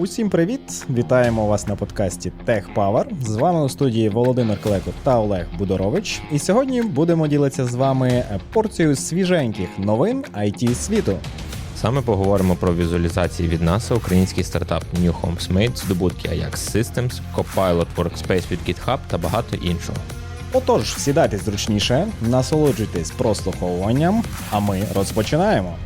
Усім привіт! Вітаємо вас на подкасті Tech Power. З вами у студії Володимир Клеко та Олег Будорович. І сьогодні будемо ділитися з вами порцією свіженьких новин IT світу. Саме поговоримо про візуалізації від NASA, український стартап New Homes Made, здобутки Ajax Systems, Copilot Workspace від GitHub та багато іншого. Отож, сідайте зручніше, насолоджуйтесь прослуховуванням, а ми розпочинаємо.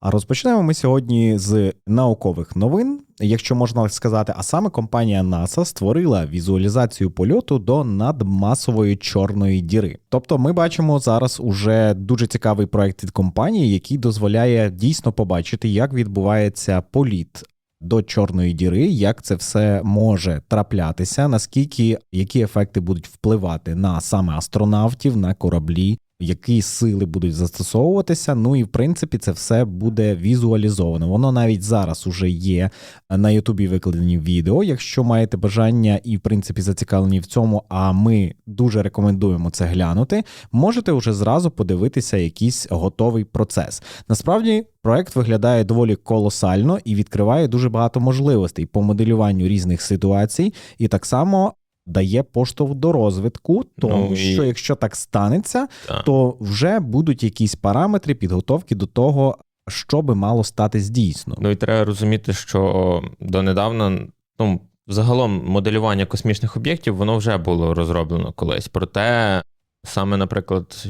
А розпочнемо ми сьогодні з наукових новин, якщо можна сказати. А саме компанія NASA створила візуалізацію польоту до надмасової чорної діри. Тобто, ми бачимо зараз уже дуже цікавий проект від компанії, який дозволяє дійсно побачити, як відбувається політ. До чорної діри, як це все може траплятися, наскільки які ефекти будуть впливати на саме астронавтів, на кораблі, які сили будуть застосовуватися. Ну і в принципі це все буде візуалізовано. Воно навіть зараз уже є на Ютубі викладені відео. Якщо маєте бажання і в принципі зацікавлені в цьому, а ми дуже рекомендуємо це глянути. Можете вже зразу подивитися якийсь готовий процес. Насправді. Проект виглядає доволі колосально і відкриває дуже багато можливостей по моделюванню різних ситуацій, і так само дає поштовх до розвитку, тому Ну, і- що якщо так станеться, Так. то вже будуть якісь параметри підготовки до того, що би мало статись дійсно. Ну і треба розуміти, що донедавна, ну, загалом моделювання космічних об'єктів, воно вже було розроблено колись. Проте, саме, наприклад,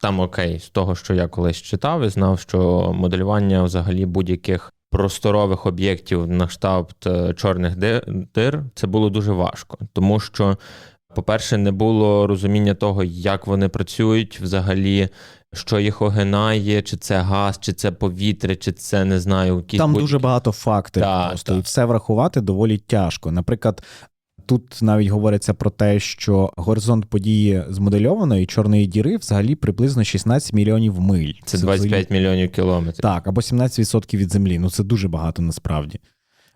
там окей, з того, що я колись читав і знав, що моделювання взагалі будь-яких просторових об'єктів на кшталт е, чорних ди- дир, це було дуже важко, тому що. По-перше, не було розуміння того, як вони працюють взагалі, що їх огинає, чи це газ, чи це повітря, чи це не знаю, якісь Там будь- дуже багато факторів Так, просто, так. і все врахувати доволі тяжко. Наприклад, тут навіть говориться про те, що горизонт події змодельованої чорної діри взагалі приблизно 16 мільйонів миль. Це 25 мільйонів кілометрів. Так, або 17% від землі. Ну це дуже багато насправді.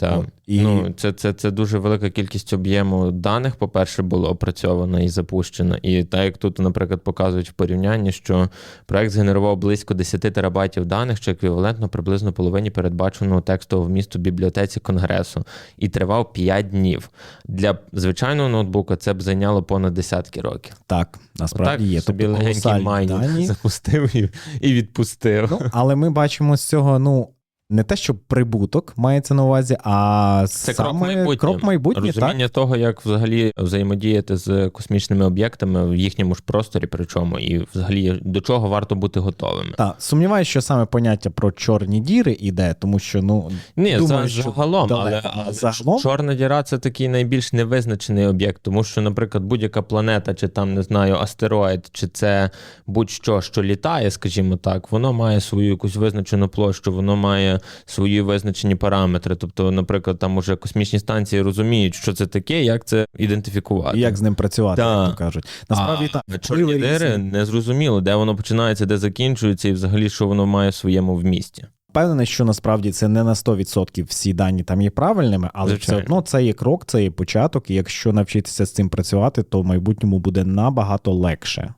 Так. От, і- Ну, це, це, це дуже велика кількість об'єму даних, по-перше, було опрацьовано і запущено. І так як тут, наприклад, показують в порівнянні, що проект згенерував близько 10 терабайтів даних, що еквівалентно приблизно половині передбаченого текстового вмісту бібліотеці Конгресу, і тривав 5 днів. Для звичайного ноутбука це б зайняло понад десятки років. Так, насправді є. собі Тобто легенький майнінг запустив і, і відпустив. Ну, але ми бачимо з цього, ну. Не те, що прибуток мається на увазі, а Це саме крок майбутнє. крок майбутнє так. Того, як взагалі взаємодіяти з космічними об'єктами в їхньому ж просторі, причому, і взагалі до чого варто бути готовими. Так, сумніваюся, що саме поняття про чорні діри іде, тому що ну Ні, Думаю, за, що загалом, але, але Загалом? чорна діра це такий найбільш невизначений об'єкт, тому що, наприклад, будь-яка планета, чи там не знаю, астероїд, чи це будь-що, що літає, скажімо так, воно має свою якусь визначену площу, воно має свої визначені параметри. Тобто, наприклад, там уже космічні станції розуміють, що це таке, як це ідентифікувати. як з ним працювати, Так. як то кажуть. Насправді а, так чорні дири не зрозуміло, де воно починається, де закінчується, і взагалі що воно має в своєму вмісті. Впевнений, що насправді це не на 100% всі дані там є правильними, але Звичайно. все одно це є крок, це є початок. І якщо навчитися з цим працювати, то в майбутньому буде набагато легше.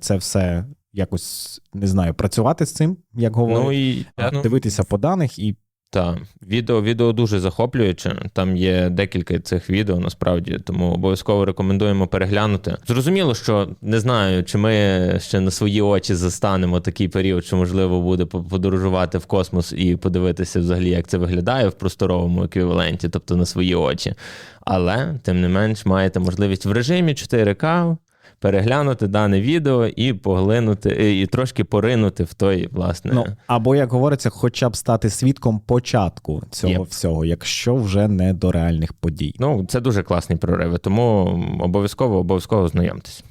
Це все якось не знаю, працювати з цим, як говорять, Ну і ну, дивитися по даних і Так, відео, відео дуже захоплююче. Там є декілька цих відео насправді, тому обов'язково рекомендуємо переглянути. Зрозуміло, що не знаю, чи ми ще на свої очі застанемо такий період, що можливо буде подорожувати в космос і подивитися взагалі, як це виглядає в просторовому еквіваленті, тобто на свої очі. Але тим не менш маєте можливість в режимі 4К переглянути дане відео і поглинути, і трошки поринути в той, власне. ну або як говориться, хоча б стати свідком початку цього Є. всього, якщо вже не до реальних подій. Ну, це дуже класні прориви, тому обов'язково обов'язково знайомтесь.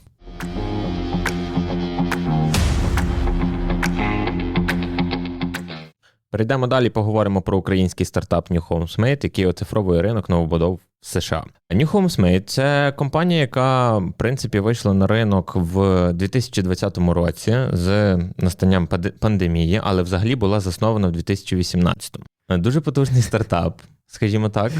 Перейдемо далі, поговоримо про український стартап New Homes Made, який оцифровує ринок новобудов в США. New Homes Made – це компанія, яка в принципі вийшла на ринок в 2020 році з настанням пандемії, але взагалі була заснована в 2018. Дуже потужний стартап, скажімо так.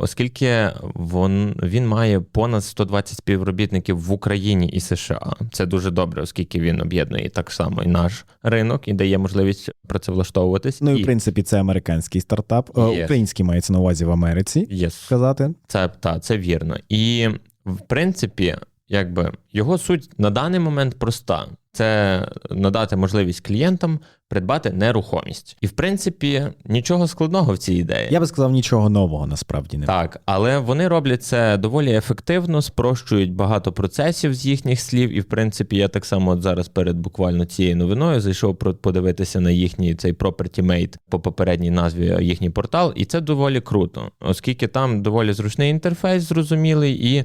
Оскільки він, він має понад 120 співробітників в Україні і США. Це дуже добре, оскільки він об'єднує так само і наш ринок і дає можливість працевлаштовуватись. Ну і і в принципі це американський стартап, Е, Є. український мається на увазі в Америці. Є Сказати Це та це вірно. І в принципі, якби його суть на даний момент проста: це надати можливість клієнтам придбати нерухомість. І в принципі, нічого складного в цій ідеї. я би сказав нічого нового насправді не Так, але вони роблять це доволі ефективно, спрощують багато процесів з їхніх слів. І в принципі, я так само от зараз перед буквально цією новиною зайшов подивитися на їхній цей Property Mate по попередній назві їхній портал, і це доволі круто, оскільки там доволі зручний інтерфейс, зрозумілий, і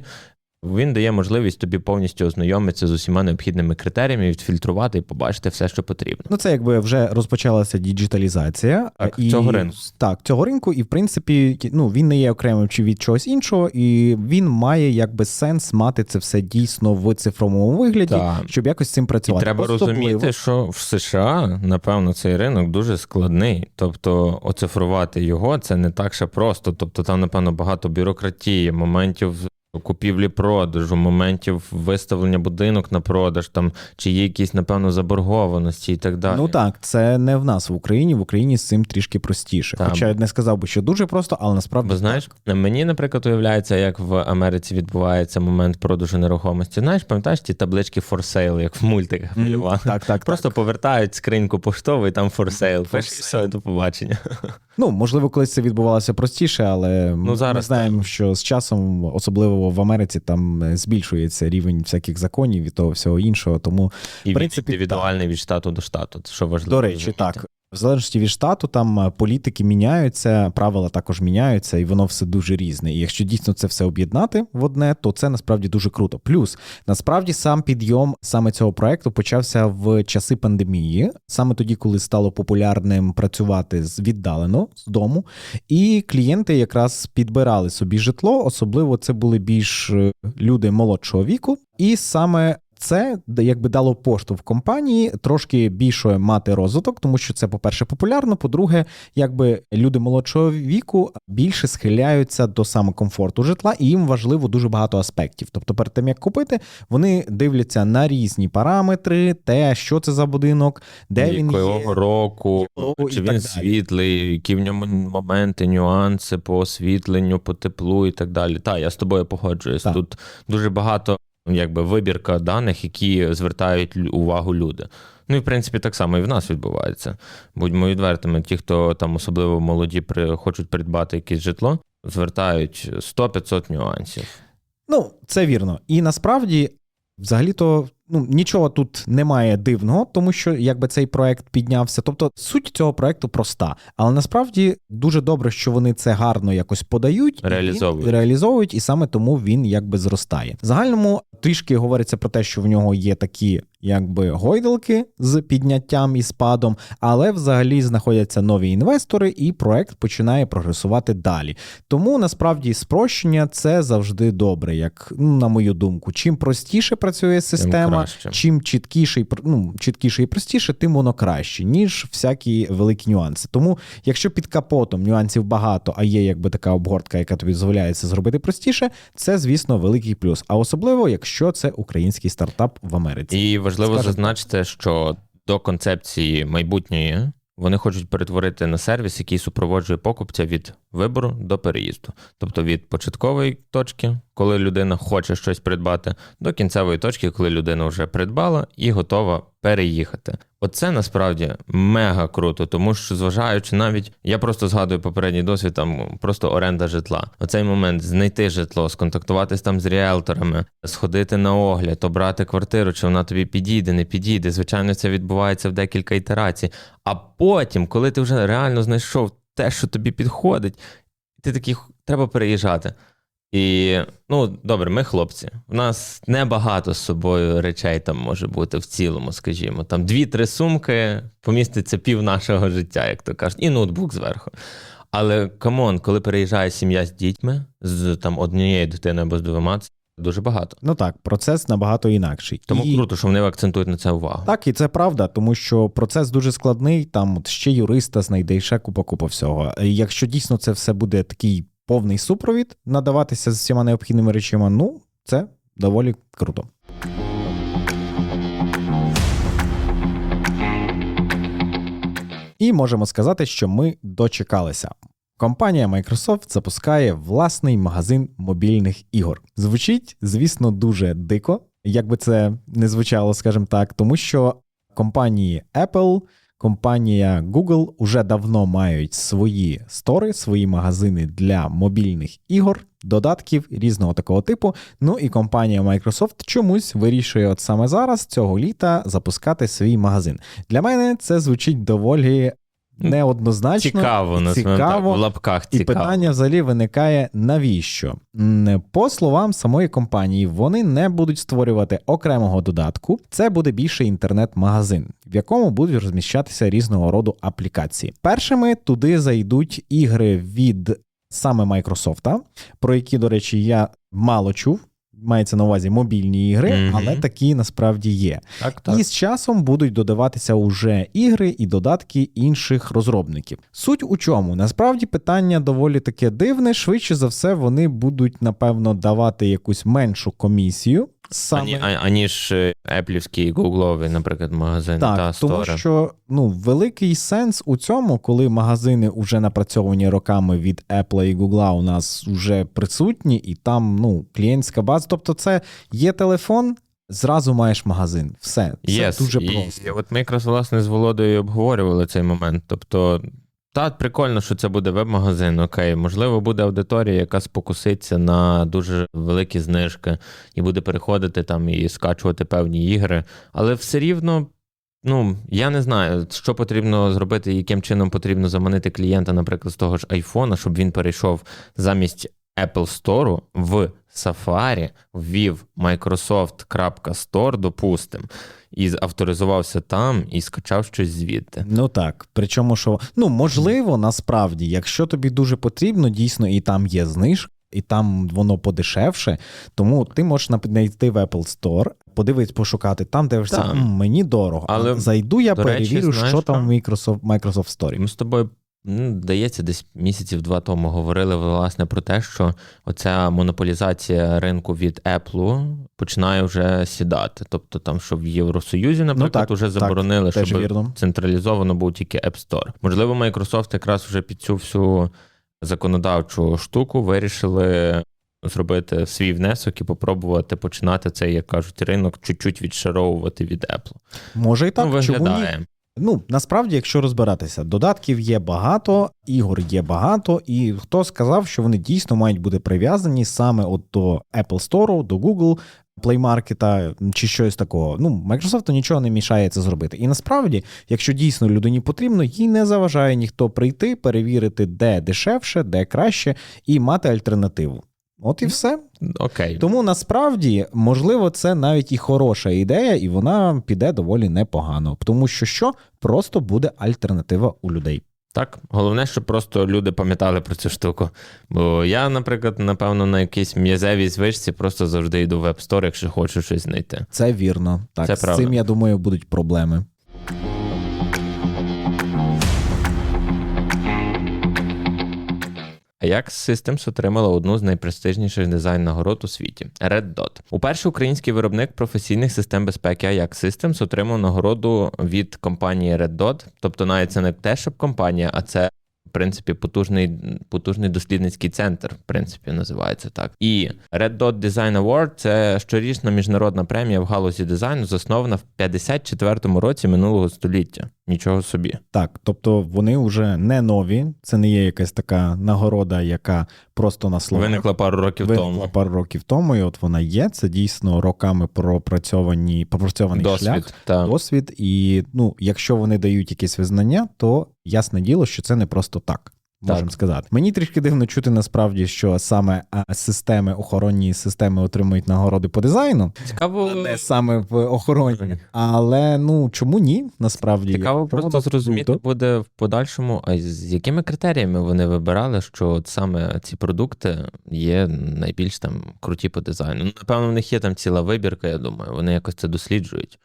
він дає можливість тобі повністю ознайомитися з усіма необхідними критеріями, відфільтрувати і побачити все, що потрібно. Ну, це якби вже розпочалася діджиталізація Так, і цього ринку. Так, цього ринку, і в принципі, ну він не є окремим чи від чогось іншого, і він має якби сенс мати це все дійсно в цифровому вигляді, Так. щоб якось з цим І працювати. треба Особливо- розуміти, що в США, напевно, цей ринок дуже складний. Тобто, оцифрувати його це не так ще просто. Тобто, там, напевно, багато бюрократії, моментів купівлі продажу, моментів виставлення будинок на продаж, там чи є якісь, напевно, заборгованості і так далі. Ну так, це не в нас в Україні. В Україні з цим трішки простіше. Так. Хоча я не сказав би, що дуже просто, але насправді Бо знаєш, мені, наприклад, уявляється, як в Америці відбувається момент продажу нерухомості. Знаєш, пам'ятаєш ті таблички for sale, як в мультиках малювали? так, так, Просто повертають скриньку поштову і там for sale. For Пишеш, sale. все, до побачення. Ну, можливо, колись це відбувалося простіше, але Ну, зараз ми знаємо, що з часом, особливо в Америці, там е, збільшується рівень всяких законів і того всього іншого. Тому, І В принципі, індивідуальний індивідуальний від штату до штату. Що важливо. до речі, розуміти. так. В залежності від штату, там е, політики міняються, правила також міняються, і воно все дуже різне. І якщо дійсно це все об'єднати в одне, то це насправді дуже круто. Плюс насправді сам підйом саме цього проекту почався в часи пандемії, саме тоді, коли стало популярним працювати віддалено з дому, і клієнти якраз підбирали собі житло, особливо це були більш е, люди молодшого віку, і саме. Це якби дало поштовх компанії трошки більше мати розвиток, тому що це, по-перше, популярно. По-друге, якби люди молодшого віку більше схиляються до саме комфорту житла, і їм важливо дуже багато аспектів. Тобто, перед тим як купити, вони дивляться на різні параметри, те, що це за будинок, де він є. року, Якого чи він світлий, які в ньому моменти, нюанси по освітленню, по теплу і так далі. Так, я з тобою погоджуюсь. Так. Тут дуже багато якби вибірка даних, які звертають увагу люди. Ну і в принципі так само і в нас відбувається. Будьмо відвертими, ті, хто там особливо молоді хочуть придбати якесь житло, звертають 100-500 нюансів. Ну, це вірно. І насправді, взагалі-то, ну нічого тут немає дивного, тому що якби цей проект піднявся. Тобто суть цього проекту проста, але насправді дуже добре, що вони це гарно якось подають, і Реалізовують. реалізовують, і саме тому він якби зростає. В загальному трішки говориться про те, що в нього є такі. Якби гойдалки з підняттям і спадом, але взагалі знаходяться нові інвестори, і проект починає прогресувати далі. Тому насправді спрощення це завжди добре, як ну, на мою думку. Чим простіше працює Тим система, краще. чим чіткіше і ну, чіткіше і простіше, тим воно краще, ніж всякі великі нюанси. Тому, якщо під капотом нюансів багато, а є якби така обгортка, яка тобі дозволяє це зробити простіше, це звісно великий плюс. А особливо, якщо це український стартап в Америці. І важливо Скажемо зазначити, що до концепції майбутньої вони хочуть перетворити на сервіс, який супроводжує покупця від вибору до переїзду. Тобто від початкової точки, коли людина хоче щось придбати, до кінцевої точки, коли людина вже придбала і готова переїхати. Оце насправді мега круто, тому що зважаючи навіть, я просто згадую попередній досвід, там просто оренда житла. Оцей момент знайти житло, сконтактуватись там з ріелторами, сходити на огляд, обрати квартиру, чи вона тобі підійде, не підійде. Звичайно, це відбувається в декілька ітерацій. А потім, коли ти вже реально знайшов те, що тобі підходить, ти такий треба переїжджати. І ну добре, ми хлопці. У нас небагато з собою речей там може бути в цілому, скажімо. Там дві-три сумки поміститься пів нашого життя, як то кажуть, і ноутбук зверху. Але камон, коли переїжджає сім'я з дітьми, з там однією дитиною або з двома, це дуже багато. Ну так, процес набагато інакший. Тому І- круто, що вони акцентують на це увагу. Так, і це правда, тому що процес дуже складний. Там от ще юриста знайде, і ще купа купа всього. Якщо дійсно це все буде такий повний супровід, надаватися з всіма необхідними речима. Ну, це доволі круто. І можемо сказати, що ми дочекалися. Компанія Microsoft запускає власний магазин мобільних ігор. Звучить, звісно, дуже дико, як би це не звучало, скажімо так, тому що компанії Apple, компанія Google уже давно мають свої стори, свої магазини для мобільних ігор, додатків різного такого типу. Ну і компанія Microsoft чомусь вирішує от саме зараз, цього літа, запускати свій магазин. Для мене це звучить доволі неоднозначно. Цікаво, цікаво. в лапках І цікаво. питання взагалі виникає навіщо? По словам самої компанії, вони не будуть створювати окремого додатку. Це буде більше інтернет-магазин, в якому будуть розміщатися різного роду аплікації. Першими туди зайдуть ігри від саме Microsoft, про які, до речі, я мало чув. Мається на увазі мобільні ігри, Мгм. але такі насправді є. Так, так. І з часом будуть додаватися уже ігри і додатки інших розробників. Суть у чому? Насправді питання доволі таке дивне. Швидше за все, вони будуть напевно давати якусь меншу комісію. Саме Ані, а- аніж е, еплівський, гугловий, наприклад, магазин так, та тому що ну великий сенс у цьому, коли магазини вже напрацьовані роками від Apple і Google у нас вже присутні, і там ну клієнтська база. Тобто, це є телефон, зразу маєш магазин. Все це Yes. дуже і, просто. І от ми якраз власне з Володою обговорювали цей момент. Тобто, та прикольно, що це буде веб-магазин, окей. Можливо, буде аудиторія, яка спокуситься на дуже великі знижки і буде переходити там і скачувати певні ігри. Але все рівно. Ну, я не знаю, що потрібно зробити, яким чином потрібно заманити клієнта, наприклад, з того ж айфона, щоб він перейшов замість Apple Store в Safari, ввів Microsoft.Store, допустим, і авторизувався там і скачав щось звідти. Ну так, причому що ну можливо, насправді, якщо тобі дуже потрібно, дійсно, і там є знижка, і там воно подешевше, тому ти можеш знайти в Apple Store, подивитись, пошукати там, Так. Мені дорого. Але, зайду, я до речі, перевірю, знаєш що там в? Microsoft, Microsoft Store. Ми з тобою, ну, здається, десь місяців два тому говорили власне про те, що оця монополізація ринку від Apple починає вже сідати. Тобто, там, що в Євросоюзі, наприклад, Ну так, вже заборонили, Теж щоб вірно. централізовано був тільки App Store. Можливо, Microsoft якраз вже під цю всю законодавчу штуку вирішили зробити свій внесок і попробувати починати цей, як кажуть, ринок чуть-чуть відшаровувати від Apple. Може і так, ну, чому ні? Ну, насправді, якщо розбиратися, додатків є багато, ігор є багато, і хто сказав, що вони дійсно мають бути прив'язані саме от до Apple Store, до Google Play Market чи щось такого. Ну, Microsoft нічого не мішає це зробити. І насправді, якщо дійсно людині потрібно, їй не заважає ніхто прийти, перевірити, де дешевше, де краще, і мати альтернативу. От і все. Окей. Тому насправді, можливо, це навіть і хороша ідея, і вона піде доволі непогано. Тому що що просто буде альтернатива у людей. Так, головне, щоб просто люди пам'ятали про цю штуку. Бо я, наприклад, напевно, на якійсь м'язевій звичці просто завжди йду в App Store, якщо хочу щось знайти. Це вірно. Так, Це з правда. цим я думаю, будуть проблеми. Ajax Systems отримала одну з найпрестижніших дизайн-нагород у світі Red Dot. Уперше український виробник професійних систем безпеки Ajax Systems отримав нагороду від компанії Red Dot. Тобто, навіть це не те, щоб компанія, а це. Принципі, потужний, потужний дослідницький центр, в принципі, називається так. І Red Dot Design Award – це щорічна міжнародна премія в галузі дизайну, заснована в 54-му році минулого століття. Нічого собі. Так, тобто вони вже не нові, це не є якась така нагорода, яка просто на словах. Виникла пару років Виникла тому. пару років тому, і от вона є. Це дійсно роками пропрацьовані, пропрацьований шлях. Та. досвід, і ну, якщо вони дають якесь визнання, то ясне діло, що це не просто так. Можемо сказати. Мені трішки дивно чути насправді, що саме системи, охоронні системи отримують нагороди по дизайну, Цікаво, а не саме в охороні. Але ну чому ні? Насправді Цікаво Якщо просто зрозуміти круто, буде в подальшому, а з якими критеріями вони вибирали, що от саме ці продукти є найбільш там круті по дизайну. Ну, напевно, в них є там ціла вибірка, я думаю, вони якось це досліджують.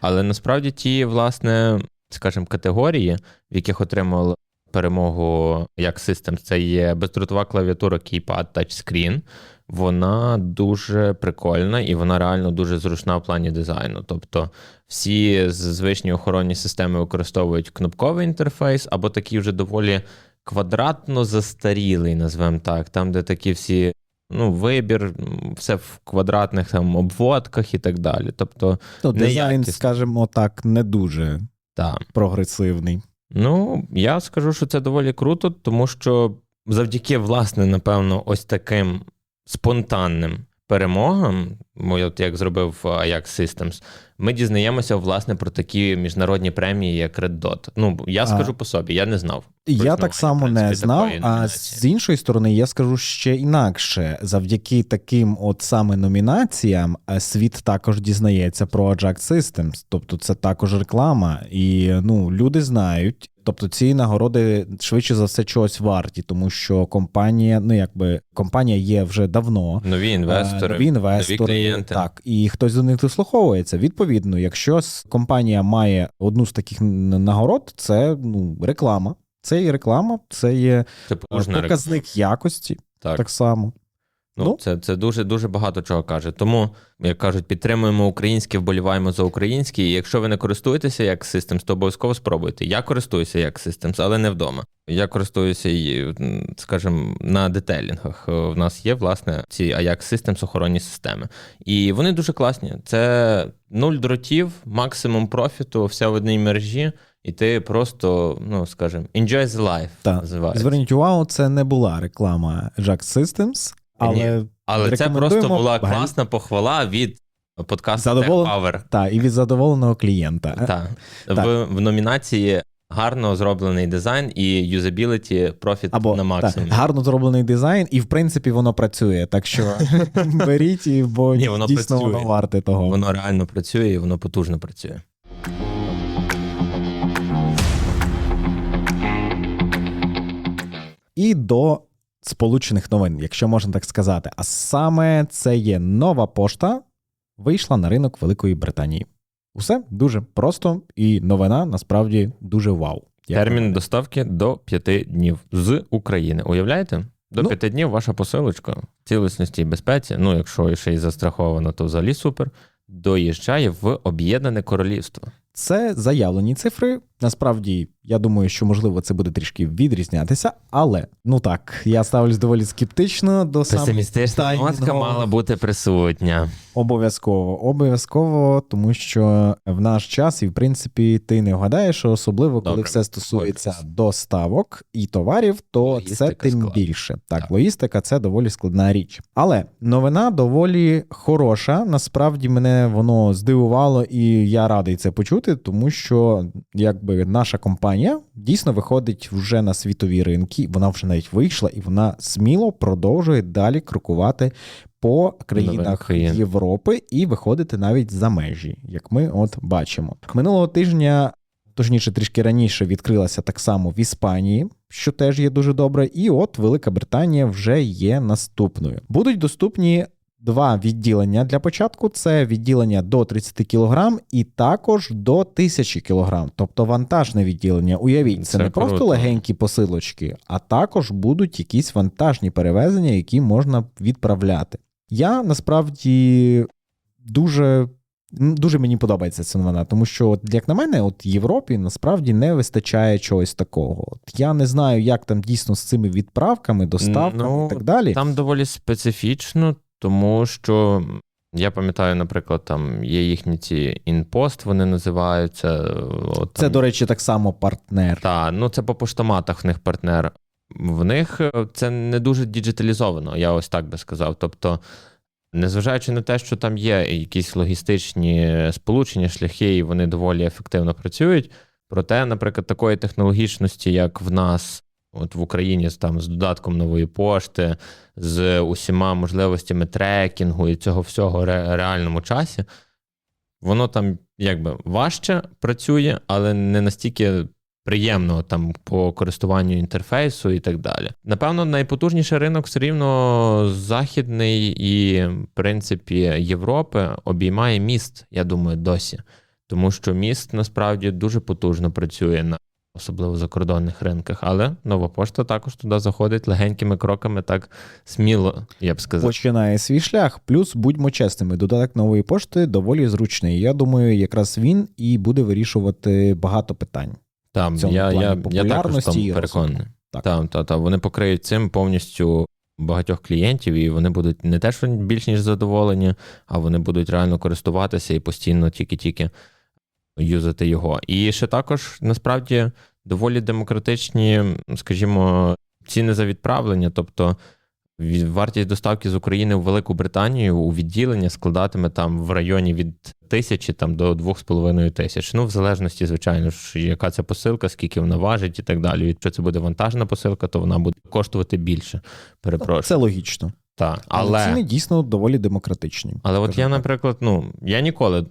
Але насправді ті, власне, скажімо, категорії, в яких отримали перемогу як Systems, це є бездротова клавіатура Keypad Touchscreen. Вона дуже прикольна і вона реально дуже зручна в плані дизайну. Тобто всі звичні охоронні системи використовують кнопковий інтерфейс або такий вже доволі квадратно застарілий, назвемо так, там, де такі всі. Ну, вибір, все в квадратних там обводках і так далі. Тобто, Ну, дизайн, неякісно. скажімо так, не дуже так. прогресивний. Ну, я скажу, що це доволі круто, тому що завдяки, власне, напевно, ось таким спонтанним перемогам, мо- от як зробив Ajax Systems, ми дізнаємося, власне, про такі міжнародні премії, як Red Dot. Ну, я А. скажу по собі, я не знав. Я так само принципі, не знав. А з іншої сторони, я скажу ще інакше. Завдяки таким от саме номінаціям е, світ також дізнається про Ajax Systems. Тобто це також реклама. І ну, люди знають. Тобто ці нагороди швидше за все чогось варті, тому що компанія, ну якби компанія є вже давно. Нові Е, інвестори, нові інвестори, нові клієнти. так, і хтось до них дослуховується. Відповідно, якщо компанія має одну з таких нагород, це ну реклама. Це і реклама, це є Це е, показник якості, Так. так само. Ну, Ну. це, це дуже дуже багато чого каже. Тому, як кажуть, підтримуємо українське, вболіваємо за українське. І якщо ви не користуєтеся як Systems, то обов'язково спробуйте. Я користуюся як Systems, але не вдома. Я користуюся, скажімо, на детейлінгах. Е, В нас є, власне, ці Ajax Systems охоронні системи. І вони дуже класні. Це нуль дротів, максимум профіту, все в одній мережі, і ти просто, ну скажімо, enjoy the life Так. Зверніть увагу, це не була реклама Jack Systems, але Але це просто була класна похвала від подкасту Задоволен- Tech Power. та, і від задоволеного клієнта. Так. Так. В, в номінації гарно зроблений дизайн і юзабіліті профіт Або на так, максимум. гарно зроблений дизайн, і в принципі воно працює. Так що беріть, і- бо Ні, воно дійсно працює. воно варте того. Воно реально працює і воно потужно працює. І до сполучених новин, якщо можна так сказати. А саме це є нова пошта, вийшла на ринок Великої Британії. Усе дуже просто, і новина насправді дуже вау. Як Термін мене. доставки до 5 днів з України. Уявляєте? До Ну. 5 днів ваша посилочка в цілісності і безпеці. Ну, якщо ще й застраховано, то взагалі супер. Доїжджає в Об'єднане Королівство. Це заявлені цифри. Насправді, я думаю, що можливо це буде трішки відрізнятися, але ну так, я ставлюсь доволі скептично до Песимістична нотка мала бути присутня. Обов'язково, обов'язково, тому що в наш час, і в принципі, ти не вгадаєш, особливо коли Добре, все стосується погоджуюсь. доставок і товарів, то Логістика це тим складна. більше. Так, Так. логістика це доволі складна річ. Але новина доволі хороша. Насправді мене воно здивувало, і я радий це почути, тому що якби наша компанія дійсно виходить вже на світові ринки. Вона вже навіть вийшла, і вона сміло продовжує далі крокувати по країнах. Європи і виходити навіть за межі, як ми от бачимо. Минулого тижня, точніше, трішки раніше відкрилася так само в Іспанії, що теж є дуже добре. І от Велика Британія вже є наступною. Будуть доступні. Два відділення для початку це відділення до 30 кг і також до 1000 кг, тобто вантажне відділення. Уявіть, це, Це не просто легенькі посилочки, а також будуть якісь вантажні перевезення, які можна відправляти. Я насправді дуже. Дуже мені подобається ця новина, тому що, от, як на мене, от Європі насправді не вистачає чогось такого. От я не знаю, як там дійсно з цими відправками, доставками Ну, і так далі. Там доволі специфічно, тому що я пам'ятаю, наприклад, там є їхні ці інпост, вони називаються. От, Це, там, до речі, так само партнер. та, ну це по поштоматах в них партнер. В них е, це не дуже діджиталізовано, я ось так би сказав. Тобто, незважаючи на те, що там є якісь логістичні сполучення, шляхи, і вони доволі ефективно працюють. Проте, наприклад, такої технологічності, як в нас, от в Україні, там з додатком нової пошти, з усіма можливостями трекінгу і цього всього ре- реальному часі, воно там якби важче працює, але не настільки приємно там по користуванню інтерфейсу і так далі. Напевно, найпотужніший ринок все рівно західний і, в принципі, Європи обіймає міст, я думаю, досі. Тому що міст насправді дуже потужно працює на особливо в закордонних ринках. Але нова пошта також туди заходить легенькими кроками, так сміло, я б сказав. Починає свій шлях. Плюс будьмо чесними, додаток нової пошти доволі зручний. Я думаю, якраз він і буде вирішувати багато питань. Там цьому я, плані я, я також там переконаний. Так. Та, та, та, вони покриють цим повністю багатьох клієнтів, і вони будуть не те, що більш ніж задоволені, а вони будуть реально користуватися і постійно тільки-тільки юзати його. І ще також насправді доволі демократичні, скажімо, ціни за відправлення. Тобто вартість доставки з України в Велику Британію у відділення складатиме там в районі від тисячі там до двох з половиною тисяч. Ну, в залежності, звичайно ж, яка це посилка, скільки вона важить і так далі. Якщо це буде вантажна посилка, то вона буде коштувати більше. Перепрошую. Це логічно. Так, Але але, ціни дійсно доволі демократичні. але от я, наприклад, ну я ніколи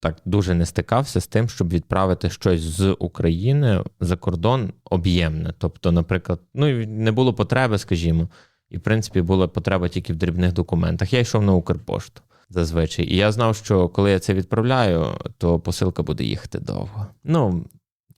так дуже не стикався з тим, щоб відправити щось з України за кордон об'ємне. Тобто, наприклад, ну не було потреби, скажімо, і в принципі була потреба тільки в дрібних документах. Я йшов на Укрпошту зазвичай. І я знав, що коли я це відправляю, то посилка буде їхати довго. Ну,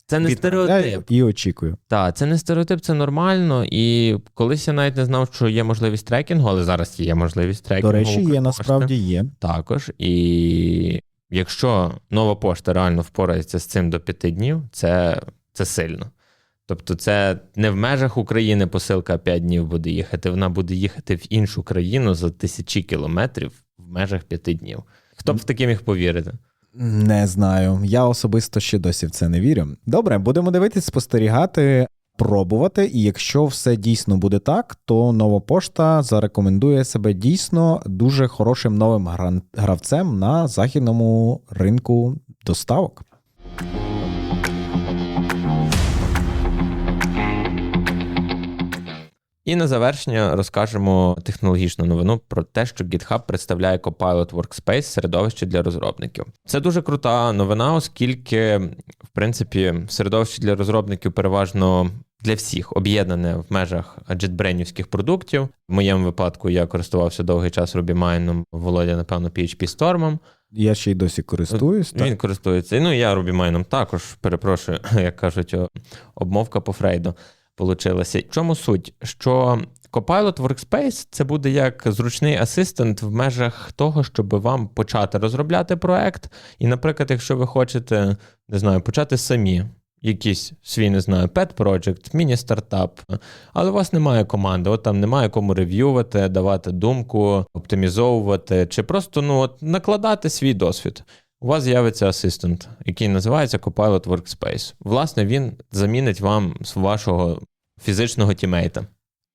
це не стереотип. І очікую. Так, це не стереотип, це нормально. І колись я навіть не знав, що є можливість трекінгу, але зараз є можливість трекінгу. До речі, є насправді є. Також. І якщо нова пошта реально впорається з цим до п'яти днів, це, це сильно. Тобто, це не в межах України посилка 5 днів буде їхати, вона буде їхати в іншу країну за тисячі кілометрів в межах п'яти днів. Хто б в таке міг повірити? Не знаю. Я особисто ще досі в це не вірю. Добре, будемо дивитись, спостерігати, пробувати. І якщо все дійсно буде так, то нова пошта зарекомендує себе дійсно дуже хорошим новим гравцем на західному ринку доставок. І на завершення розкажемо технологічну новину про те, що GitHub представляє Copilot Workspace середовище для розробників. Це дуже крута новина, оскільки, в принципі, середовище для розробників переважно для всіх об'єднане в межах JetBrains продуктів. В моєму випадку я користувався довгий час RubyMine, Володя, напевно, PHP Storm. Я ще й досі користуюсь. Він Так. користується. Ну, я RubyMine також, перепрошую, як кажуть, обмовка по Фрейду получилася. В чому суть? Що Copilot Workspace це буде як зручний асистент в межах того, щоб вам почати розробляти проект. І, наприклад, якщо ви хочете, не знаю, почати самі. Якийсь свій, не знаю, pet project, міні-стартап, але у вас немає команди, от там немає кому рев'ювати, давати думку, оптимізовувати, чи просто ну, от, накладати свій досвід. У вас з'явиться асистент, який називається Copilot Workspace. Власне, він замінить вам вашого фізичного тімейта.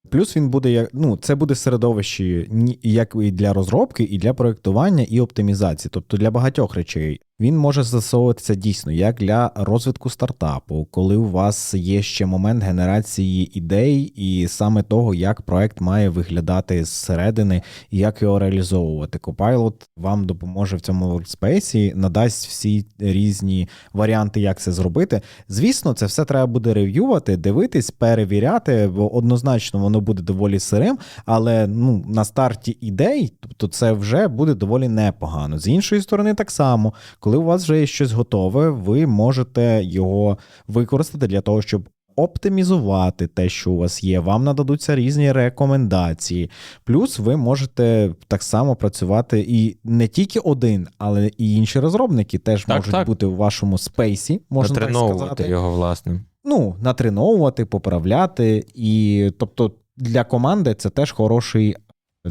Плюс він буде ну, це буде середовище як і для розробки, і для проєктування, і оптимізації, тобто для багатьох речей. Він може застосовуватися дійсно як для розвитку стартапу, коли у вас є ще момент генерації ідей, і саме того, як проект має виглядати зсередини і як його реалізовувати. Copilot вам допоможе в цьому workspace, надасть всі різні варіанти, як це зробити. Звісно, це все треба буде рев'ювати, дивитись, перевіряти, бо однозначно воно буде доволі сирим, але ну, на старті ідей, тобто це вже буде доволі непогано. З іншої сторони, так само, коли у вас вже є щось готове, ви можете його використати для того, щоб. Оптимізувати те, що у вас є, вам нададуться різні рекомендації. Плюс ви можете так само працювати і не тільки один, але і інші розробники теж Так, можуть так. бути у вашому спейсі, можна так сказати його, власне. ну, натреновувати, поправляти. І тобто для команди це теж хороший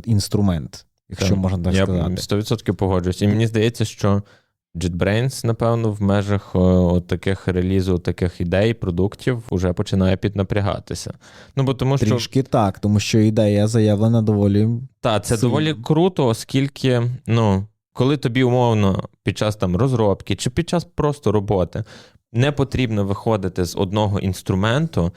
інструмент, якщо Так, можна так Я сказати. 100% погоджуюсь. І мені здається, що JetBrains, напевно, в межах от таких релізу, таких ідей, продуктів вже починає піднапрягатися. Ну, бо тому що Трішки так, тому що ідея заявлена доволі. та, це сильно. доволі круто, оскільки, ну, коли тобі умовно під час там розробки чи під час просто роботи не потрібно виходити з одного інструменту,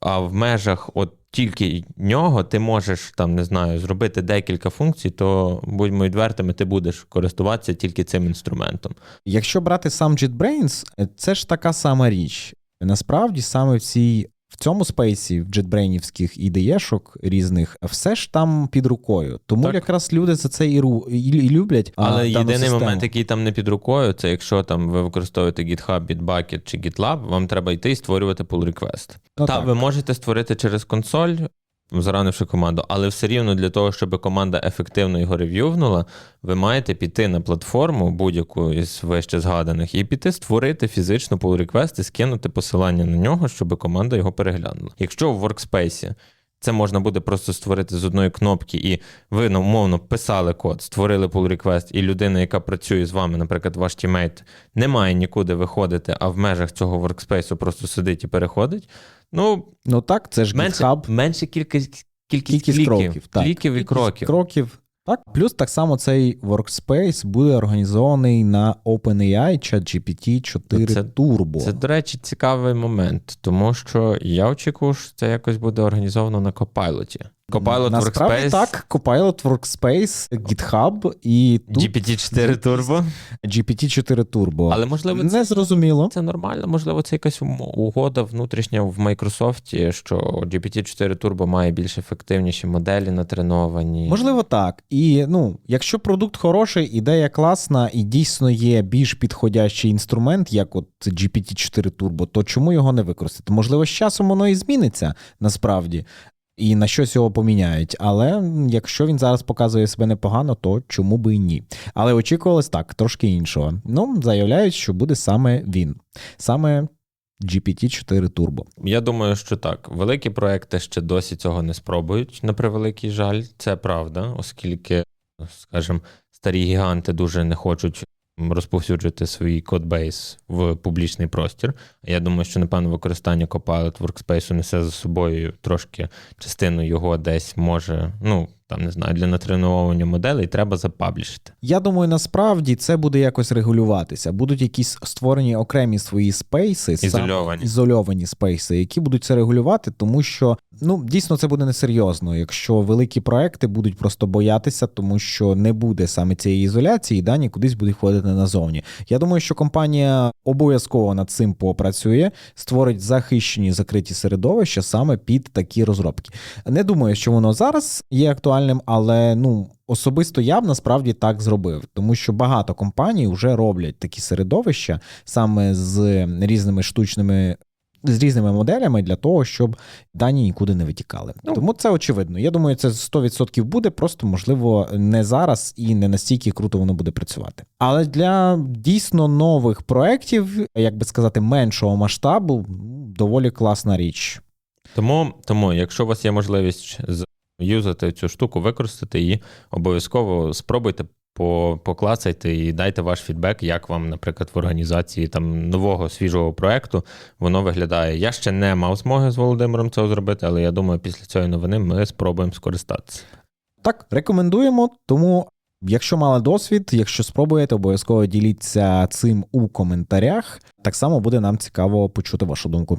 а в межах от тільки нього ти можеш там, не знаю, зробити декілька функцій, то будьмо відвертими, ти будеш користуватися тільки цим інструментом. Якщо брати сам JetBrains, це ж така сама річ. Насправді, саме в цій. Цьому спейсі, в джетбрейнівських ідеєшок різних, все ж там під рукою. Тому Так. якраз люди за це і, ру, і, і люблять. Але а, єдиний систему. момент, який там не під рукою, це якщо там ви використовуєте GitHub, Bitbucket чи GitLab, вам треба йти і створювати pull request. Ну, Та так. ви можете створити через консоль, заранивши команду, але все рівно для того, щоб команда ефективно його рев'ювнула, ви маєте піти на платформу будь-яку із вище згаданих, і піти створити фізично pull request і скинути посилання на нього, щоб команда його переглянула. Якщо в workspace це можна буде просто створити з одної кнопки, і ви ну, умовно писали код, створили pull request, і людина, яка працює з вами, наприклад, ваш тімейт, не має нікуди виходити, а в межах цього воркспейсу просто сидить і переходить. Ну, Ну так, це ж менше, GitHub. менше кількість, кількість, Кількість кліків, кроків, так. кліків і кроків. кроків. Так, плюс так само цей workspace буде організований на OpenAI ChatGPT 4 Ну, Це- Turbo. Це, до речі, цікавий момент, тому що я очікую, що це якось буде організовано на Copilot. Copilot Насправді Workspace, так, Copilot Workspace, GitHub і тут GPT-4 Turbo. GPT-4 Turbo. Але можливо, це, не зрозуміло. це нормально, можливо, це якась угода внутрішня в Microsoft, що GPT-4 Turbo має більш ефективніші моделі натреновані. Можливо, так. І ну, якщо продукт хороший, ідея класна, і дійсно є більш підходящий інструмент, як от GPT-4 Turbo, то чому його не використати? Можливо, з часом воно і зміниться насправді. І на щось його поміняють. Але якщо він зараз показує себе непогано, то чому би і ні? Але очікувалось так, трошки іншого. Ну, заявляють, що буде саме він, саме GPT-4 Turbo. Я думаю, що так. Великі проекти ще досі цього не спробують, на превеликий жаль. Це правда, оскільки, скажімо, старі гіганти дуже не хочуть розповсюджувати свій кодбейс в публічний простір. Я думаю, що, напевно, використання Copilot Workspace несе за собою трошки частину його десь може, ну, там не знаю, для натренування моделей треба запаблішити. Я думаю, насправді це буде якось регулюватися. Будуть якісь створені окремі свої спейси, сам- Ізольовані. ізольовані спейси, які будуть це регулювати, тому що ну дійсно це буде несерйозно, якщо великі проекти будуть просто боятися, тому що не буде саме цієї ізоляції, і дані кудись будуть ходити назовні. Я думаю, що компанія обов'язково над цим попрацює, створить захищені закриті середовища саме під такі розробки. Не думаю, що воно зараз є актуальним, але ну. Особисто я б насправді так зробив, тому що багато компаній вже роблять такі середовища саме з різними штучними. З різними моделями для того, щоб дані нікуди не витікали. Ну. Тому це очевидно. Я думаю, це 100% буде, просто можливо не зараз і не настільки круто воно буде працювати. Але для дійсно нових проєктів, як би сказати, меншого масштабу, доволі класна річ. Тому, тому, якщо у вас є можливість з- юзати цю штуку, використати її, обов'язково спробуйте поклацайте і дайте ваш фідбек, як вам, наприклад, в організації там нового свіжого проекту воно виглядає. Я ще не мав змоги з Володимиром цього зробити, але я думаю, після цієї новини ми спробуємо скористатися. Так, рекомендуємо. Тому, якщо мали досвід, якщо спробуєте, обов'язково діліться цим у коментарях. Так само буде нам цікаво почути вашу думку.